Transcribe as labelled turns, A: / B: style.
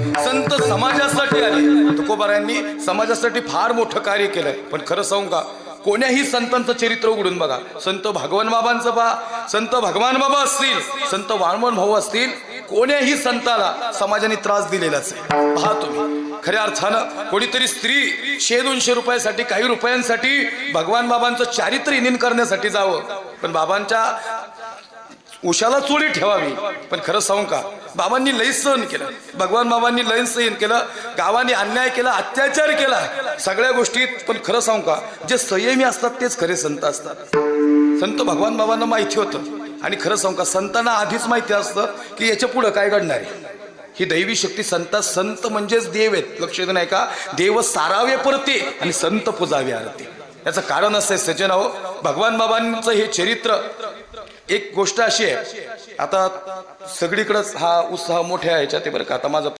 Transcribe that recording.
A: संत समाजासाठी आले. तुकोबारायांनी समाजासाठी फार मोठं कार्य केलंय. पण खरं सांगू का? कोण्याही संतांचं चरित्र उघडून बघा. संत भगवान बाबांचं पहा. संत भगवान बाबा असतील संत वामन भाऊ असतील कोण्याही संताला समाजाने त्रास दिलेलाच आहे. पहा तुम्ही. खऱ्या अर्थानं कोणीतरी स्त्री शे दोनशे रुपयासाठी काही रुपयांसाठी भगवान बाबांचं चारित्र्य इनिन करण्यासाठी जावं. पण बाबांच्या उशाला चोळी ठेवावी. पण खरं सांगू का बाबांनी लई सहन केलं. भगवान बाबांनी लई सहन केलं गावाने अन्याय केला अत्याचार केला सगळ्या गोष्टीत. पण खरं सांगू का जे संयमी असतात तेच खरे संत असतात. संत भगवान बाबांना माहिती होतं. आणि खरं सांगू का संतांना आधीच माहिती असतं की याच्या पुढं काय घडणार आहे. ही दैवी शक्ती संता संत म्हणजेच देव आहेत. लक्ष देऊ नाही का देव सारावे परते आणि संत पुजावे आरते. याचं कारण असं आहे सज्जन भगवान बाबांचं हे चरित्र एक गोष्ट अशी आहे आता सगळीकडंच हा उत्साह मोठ्या ह्याच्यात बरं का. आता माझं